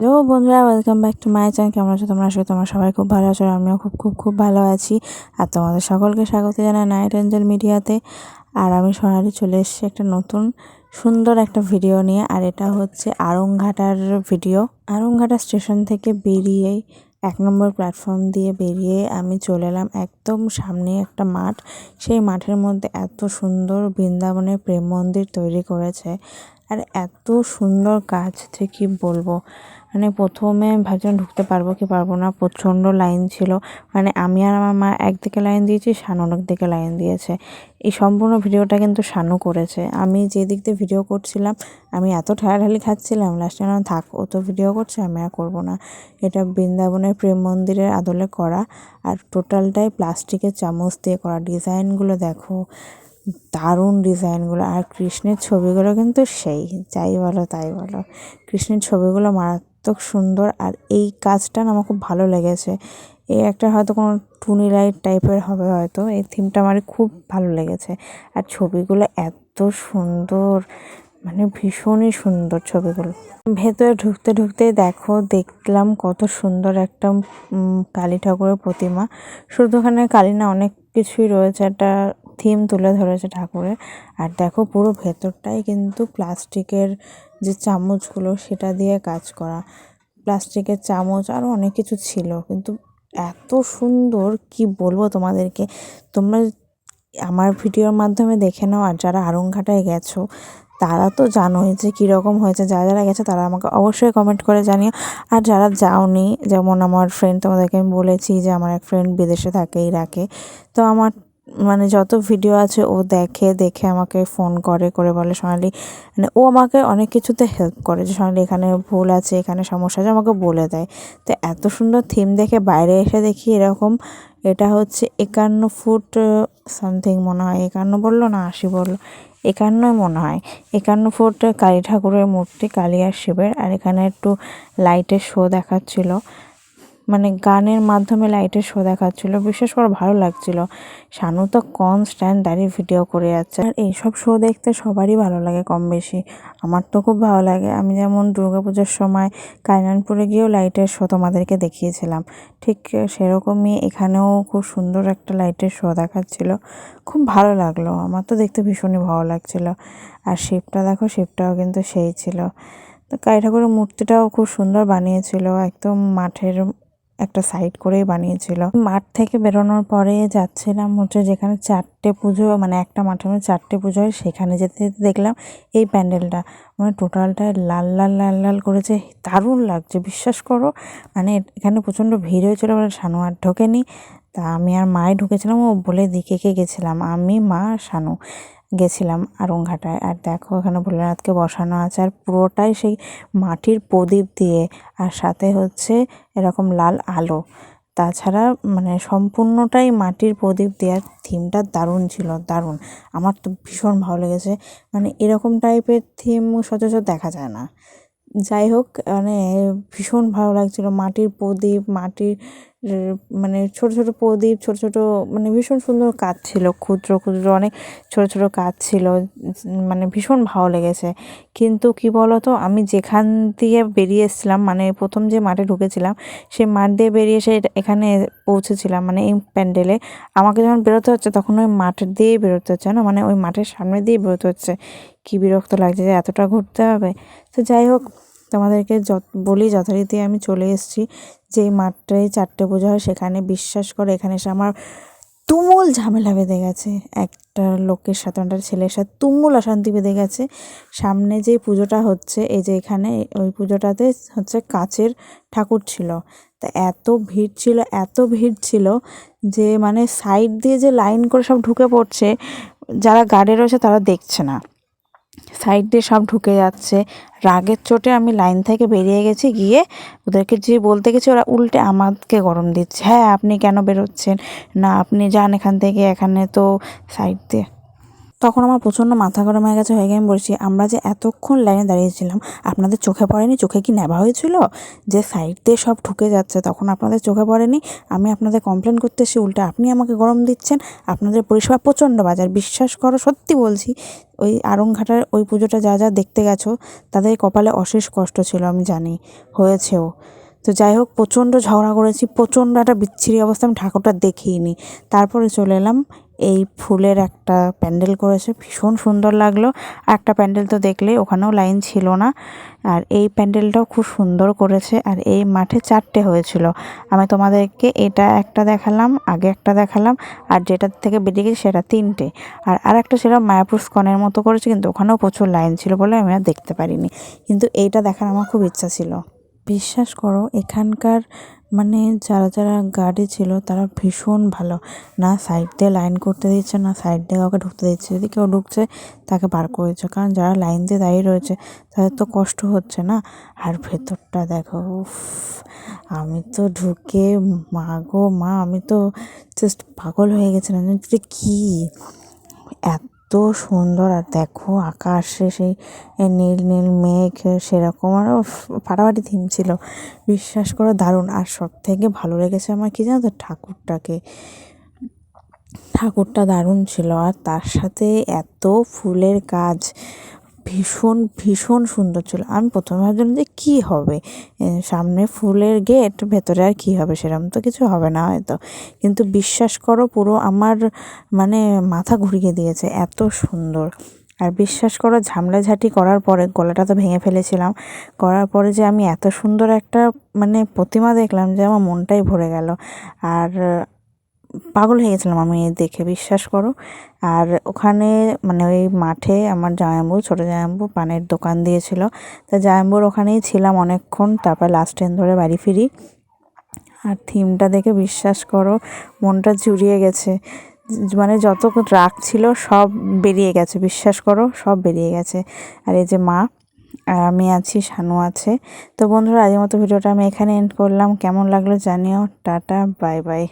Hello বন্ধুরা welcome back to my channel কেমন আছো তোমরা? করি তোমরা সবাই খুব ভালো আছো, আমিও খুব খুব খুব ভালো আছি। আর তোমাদের সকলকে স্বাগত জানাই নাইট এঞ্জেল মিডিয়াতে আর আমি সোনালি চলে এসেছি একটা নতুন, সুন্দর একটা ভিডিও নিয়ে। আর এটা হচ্ছে আরংঘাটার ভিডিও আরংঘাটা স্টেশন থেকে বেরিয়েই এক নম্বর প্ল্যাটফর্ম দিয়ে বেরিয়ে আমি চলে এলাম একদম সামনে একটা মাঠ। সেই মাঠের মধ্যে এত সুন্দর বৃন্দাবনের প্রেম মন্দির তৈরি করেছে। আর এত সুন্দর কাজ যে কী বলব? মানে প্রথমে ভাবছিলাম ঢুকতে পারব কি পারব না, প্রচণ্ড লাইন ছিল। মানে আমি আর আমার মা একদিকে লাইন দিয়েছি, শানু দিকে লাইন দিয়েছে। এই সম্পূর্ণ ভিডিওটা কিন্তু শানু করেছে। আমি যে দিক দিয়ে ভিডিও করছিলাম, আমি এত ঠেলাঠালি খাচ্ছিলাম লাস্টে না থাক, ও তো ভিডিও করছে, আমি আর করব না। এটা বৃন্দাবনের প্রেম মন্দিরের আদলে করা। আর টোটালটাই প্লাস্টিকের চামচ দিয়ে করা। ডিজাইনগুলো দেখো। দারুণ ডিজাইনগুলো, আর কৃষ্ণের ছবিগুলো কিন্তু সেই, যাই বলো তাই বলো। কৃষ্ণের ছবিগুলো মারাত্মক সুন্দর, আর এই কাজটা আমার খুব ভালো লেগেছে। এই একটা হয়তো কোনো টুনি লাইট টাইপের হবে হয়তো, এই থিমটা আমার খুব ভালো লেগেছে। আর ছবিগুলো এত সুন্দর মানে ভীষণই সুন্দর ছবিগুলো। ভেতরে ঢুকতে ঢুকতে দেখো, দেখলাম কত সুন্দর একটা কালী ঠাকুরের প্রতিমা। শুধু ওখানে কালী না, অনেক কিছুই রয়েছে। একটা থিম তুলে ধরেছে ঠাকুরের। আর দেখো পুরো ভেতরটাই কিন্তু প্লাস্টিকের যে চামচগুলো, সেটা দিয়ে কাজ করা। প্লাস্টিকের চামচ আরও অনেক কিছু ছিল, কিন্তু এত সুন্দর, কি বলব তোমাদেরকে? তোমরা আমার ভিডিওর মাধ্যমে দেখে নাও, আর যারা আরংঘাটায় গেছো, তারা তো জানোই যে কীরকম হয়েছে। যারা যারা গেছে, তারা আমাকে অবশ্যই কমেন্ট করে জানিও। আর যারা যাওনি, যেমন আমার ফ্রেন্ড তোমাদেরকে আমি বলেছি যে, আমার এক ফ্রেন্ড বিদেশে থাকে, ইরাকে। তো আমার মানে যত ভিডিও আছে ও দেখে দেখে আমাকে ফোন করে করে বলে, সোনালি মানে ও আমাকে অনেক কিছুতে হেল্প করে যে, সোনালি, এখানে ভুল আছে, এখানে সমস্যা আছে, আমাকে বলে দেয়। তো এত সুন্দর থিম দেখে বাইরে এসে দেখি এরকম, এটা হচ্ছে একান্ন ফুট সামথিং মনে হয়। একান্ন বলল না, আশি বলল। একান্নই মনে হয়। একান্ন ফুট, কালী ঠাকুরের মূর্তি কালী আর শিবের। আর এখানে একটু লাইটের শো দেখাচ্ছিল। মানে গানের মাধ্যমে লাইটের শো দেখাচ্ছিল। বিশেষ করে ভালো লাগছিল। শানু তো কনস্ট্যান্ট দাঁড়িয়ে ভিডিও করে যাচ্ছে। আর এইসব শো দেখতে সবারই ভালো লাগে কম বেশি। আমার তো খুব ভালো লাগে। আমি যেমন দুর্গাপুজোর সময় কাইনানপুরে গিয়েও লাইটের শো তোমাদেরকে দেখিয়েছিলাম। ঠিক সেরকমই এখানেও খুব সুন্দর একটা লাইটের শো দেখাচ্ছিল। খুব ভালো লাগল। আমার তো দেখতে ভীষণই ভালো লাগছিল। আর শিবটা দেখো শিবটাও কিন্তু সেই ছিল। তো কালী ঠাকুরের মূর্তিটাও খুব সুন্দর বানিয়েছিল। একদম মাঠের একটা সাইড করেই বানিয়েছিল। মাঠ থেকে বেরোনোর পরে যাচ্ছিলাম হচ্ছে যেখানে চারটে পুজো মানে একটা মাঠে মধ্যে চারটে পুজো হয়, সেখানে যেতে যেতে দেখলাম এই প্যান্ডেলটা। মানে টোটালটা লাল লাল লাল লাল করেছে। দারুণ লাগছে, বিশ্বাস করো। মানে এখানে প্রচণ্ড ভিড় হয়েছিল মানে সানোয়ার ঢোকেনি। তা আমি আর মায়ে ঢুকেছিলাম, ও বলে দিকে কে গেছিলাম? আমি, মা শানু গেছিলাম আরংঘাটায়। আর দেখো এখানে ভোলেনাথকে বসানো আছে আর পুরোটাই সেই মাটির প্রদীপ দিয়ে। আর সাথে হচ্ছে এরকম লাল আলো। তাছাড়া মানে সম্পূর্ণটাই মাটির প্রদীপ দেওয়ার থিমটা দারুণ ছিল, দারুণ। আমার তো ভীষণ ভালো লেগেছে। মানে এরকম টাইপের থিম সচরাচর দেখা যায় না। যাই হোক মানে ভীষণ ভালো লাগছিল। মাটির প্রদীপ, মাটির মানে ছোট ছোট প্রদীপ, ছোট ছোট মানে ভীষণ সুন্দর কাজ ছিল, ক্ষুদ্র ক্ষুদ্র অনেক ছোট ছোট কাজ ছিল মানে ভীষণ ভালো লেগেছে। কিন্তু কি বলতো, আমি যেখান দিয়ে বেরিয়ে এসেছিলাম মানে প্রথম যে মাঠে ঢুকেছিলাম, সেই মাঠ দিয়ে বেরিয়ে এসে এখানে পৌঁছেছিলাম মানে এই প্যান্ডেলে। আমাকে যখন বেরোতে হচ্ছে, তখন ওই মাঠ দিয়েই বেরোতে হচ্ছে, না? মানে ওই মাঠের সামনে দিয়ে বেরোতে হচ্ছে। কী বিরক্ত লাগছে যে এতটা ঘুরতে হবে। তো যাই হোক তোমাদেরকে বলি যথারীতি আমি চলে এসেছি। যেই মাঠটায় চারটে পুজো হয়, সেখানে বিশ্বাস করে, এখানে এসে আমার তুমুল ঝামেলা বেঁধে গেছে। একটা লোকের সাথে, একটা ছেলের সাথে তুমুল অশান্তি বেঁধে গেছে। সামনে যে পুজোটা হচ্ছে, এই যে এখানে, ওই পুজোটাতে হচ্ছে কাচের ঠাকুর ছিল। তা এত ভিড় ছিল, এত ভিড় ছিল যে মানে সাইড দিয়ে যে লাইন করে সব ঢুকে পড়ছে, যারা গার্ডে রয়েছে তারা দেখছে না। সাইড দিয়ে সব ঢুকে যাচ্ছে। রাগের চোটে আমি লাইন থেকে বেরিয়ে গেছি, গিয়ে ওদেরকে যে বলতে গেছি, ওরা উল্টে আমাকে গরম দিচ্ছে। হ্যাঁ আপনি কেন বেরোচ্ছেন? না, আপনি যান এখান থেকে, এখানে তো সাইড দিয়ে। তখন আমার প্রচণ্ড মাথা গরম হয়ে গেছে, হয়ে গিয়ে আমি বলছি, আমরা যে এতক্ষণ লাইনে দাঁড়িয়েছিলাম আপনাদের চোখে পড়েনি? চোখে কি নেভা হয়েছিল? যে সাইড দিয়ে সব ঢুকে যাচ্ছে, তখন আপনাদের চোখে পড়েনি? আমি আপনাদের কমপ্লেন করতে এসে উল্টে আপনি আমাকে গরম দিচ্ছেন? আপনাদের পরিষেবা প্রচণ্ড বাজার, বিশ্বাস করো, সত্যি বলছি। ওই আড়ংঘাটার ওই পুজোটা যা যা দেখতে গেছো, তাদের কপালে অশেষ কষ্ট ছিল, আমি জানি, হয়েছেও। তো যাই হোক, প্রচণ্ড ঝগড়া করেছি, প্রচণ্ড একটা বিচ্ছিরি অবস্থা, আমি ঠাকুরটা দেখিনি। তারপরে চলে এলাম এই ফুলের একটা প্যান্ডেল করেছে, ভীষণ সুন্দর লাগল। আর একটা প্যান্ডেল তো দেখলে ওখানেও লাইন ছিল না। আর এই প্যান্ডেলটাও খুব সুন্দর করেছে আর এই মাঠে চারটে হয়েছিল। আমি তোমাদেরকে এটা একটা দেখালাম, আগে একটা দেখালাম, আর যেটার থেকে বেরিয়ে গেছে সেটা তিনটে। আর আর একটা ছিল মায়াপুর স্কনের মতো করেছে, কিন্তু ওখানেও প্রচুর লাইন ছিল বলে আমি আর দেখতে পারিনি। কিন্তু এইটা দেখার আমার খুব ইচ্ছা ছিল। বিশ্বাস করো, এখানকার মানে যারা যারা গার্ডে ছিল তারা ভীষণ ভালো। না সাইড দিয়ে লাইন করতে দিচ্ছে না সাইড দিয়ে কাউকে ঢুকতে দিচ্ছে যদি কেউ ঢুকছে, তাকে বার করে দিচ্ছে কারণ যারা লাইন দিয়ে দাঁড়িয়ে রয়েছে, তাদের তো কষ্ট হচ্ছে না। আর ভেতরটা দেখো, উফ, আমি তো ঢুকে, মা গো, মা, আমি তো জাস্ট পাগল হয়ে গেছিলাম। যে কী? এত সুন্দর আর দেখো আকাশে সেই নীল নীল মেঘ সেরকম আরও ফাটাফাটি থিম ছিল। বিশ্বাস করো দারুণ। আর সব থেকে ভালো লেগেছে আমার কী জানো তো, ঠাকুরটাকে। ঠাকুরটা দারুণ ছিল। আর তার সাথে এত ফুলের কাজ ভীষণ ভীষণ সুন্দর ছিল। আমি প্রথমে ভাবছিলাম যে কী হবে? সামনে ফুলের গেট ভেতরে আর কী হবে সেরকম তো কিছু হবে না হয়তো। কিন্তু বিশ্বাস করো, পুরো আমার মানে মাথা ঘুরিয়ে দিয়েছে, এত সুন্দর। আর বিশ্বাস করো, ঝামলাঝাটি করার পরে, গলাটা তো ভেঙে ফেলেছিলাম। করার পরে যে আমি এত সুন্দর একটা মানে প্রতিমা দেখলাম যে আমার মনটাই ভরে গেল। আর পাগল হয়ে গেছিলাম আমি দেখে, বিশ্বাস করো। আর ওখানে মানে ওই মাঠে আমার জামাইবাবু, ছোটো জামাইবাবু পানের দোকান দিয়েছিল। তা জামাইবাবুর ওখানেই ছিলাম অনেকক্ষণ, তারপর লাস্ট ট্রেন ধরে বাড়ি ফিরি। আর থিমটা দেখে বিশ্বাস করো, মনটা জুড়িয়ে গেছে। মানে যত রাগ ছিল সব বেরিয়ে গেছে, বিশ্বাস করো, সব বেরিয়ে গেছে। আর এই যে মা, আর আমি আছি, শানু আছে। তো বন্ধুরা আজের মতো ভিডিওটা আমি এখানে এন্ড করলাম। কেমন লাগল জানিও। Tata bye bye